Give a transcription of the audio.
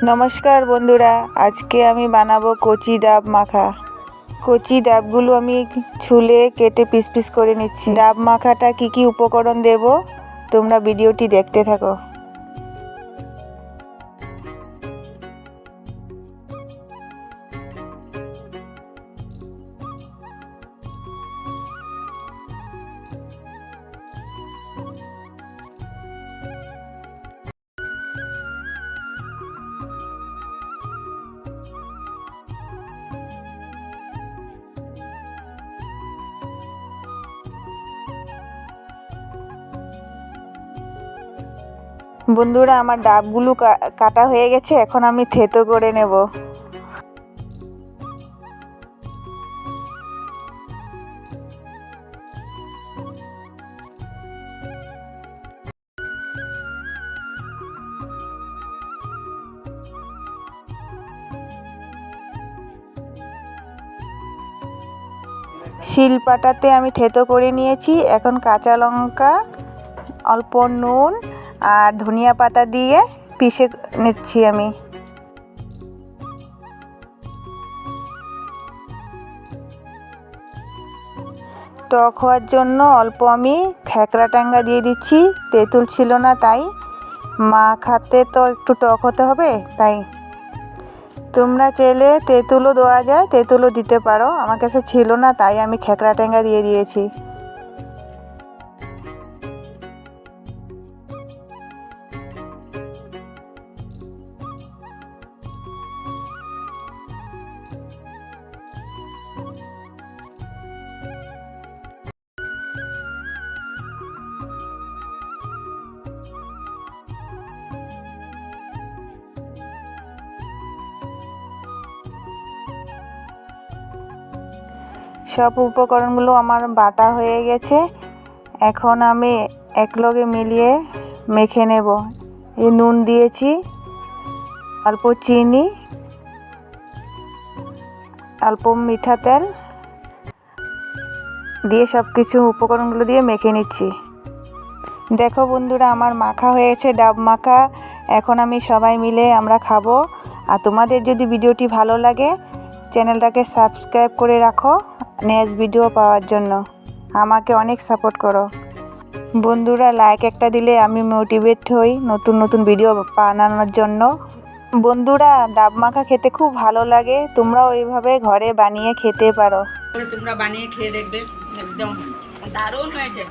নমস্কার বন্ধুরা, আজকে আমি বানাবো কচি ডাব মাখা। কচি ডাবগুলো আমি ছুলে কেটে পিস পিস করে নিচ্ছি। ডাব মাখাটা কি কি উপকরণ দেব? তোমরা ভিডিওটি দেখতে থাকো। বন্ধুরা, আমার ডাবগুলো কাটা হয়ে গেছে, এখন আমি থেতো করে নেব। শিলপাটাতে আমি থেতো করে নিয়েছি, এখন কাঁচা লঙ্কা, অল্প নুন আর ধনিয়া পাতা দিয়ে পিষে নিচ্ছি আমি। টক হওয়ার জন্য অল্প আমি খেকড়া টাঙ্গা দিয়ে দিচ্ছি, তেঁতুল ছিল না তাই। মা খাতে তো একটু টক হতে হবে তাই। তোমরা চাইলে তেঁতুলও দেওয়া যায়, তেঁতুলও দিতে পারো। আমার কাছে ছিল না তাই আমি খেকড়া টেঙ্গা দিয়ে দিয়েছি। সব উপকরণগুলো আমার বাটা হয়ে গেছে। এখন আমি একলগে মিলিয়ে মেখে নেব। এই নুন দিয়েছি, অল্প চিনি, অল্প মিঠা তেল দিয়ে সব কিছু উপকরণগুলো দিয়ে মেখে নিচ্ছি। দেখো বন্ধুরা, আমার মাখা হয়েছে, ডাব মাখা। এখন আমি সবাই মিলে আমরা খাব। আর তোমাদের যদি ভিডিওটি ভালো লাগে, চ্যানেলটাকে সাবস্ক্রাইব করে রাখো। নেক্সট ভিডিও পাওয়ার জন্য। আমাকে অনেক সাপোর্ট করো। বন্ধুরা লাইক একটা দিলে আমি মোটিভেট হই নতুন নতুন ভিডিও বানানোর জন্য। বন্ধুরা ডাব মাখা খেতে খুব ভালো লাগে। তোমরাও এইভাবে ঘরে বানিয়ে খেতে পারো। তোমরা বানিয়ে খেয়ে দেখবে। একদম দারুণ হয়েছে।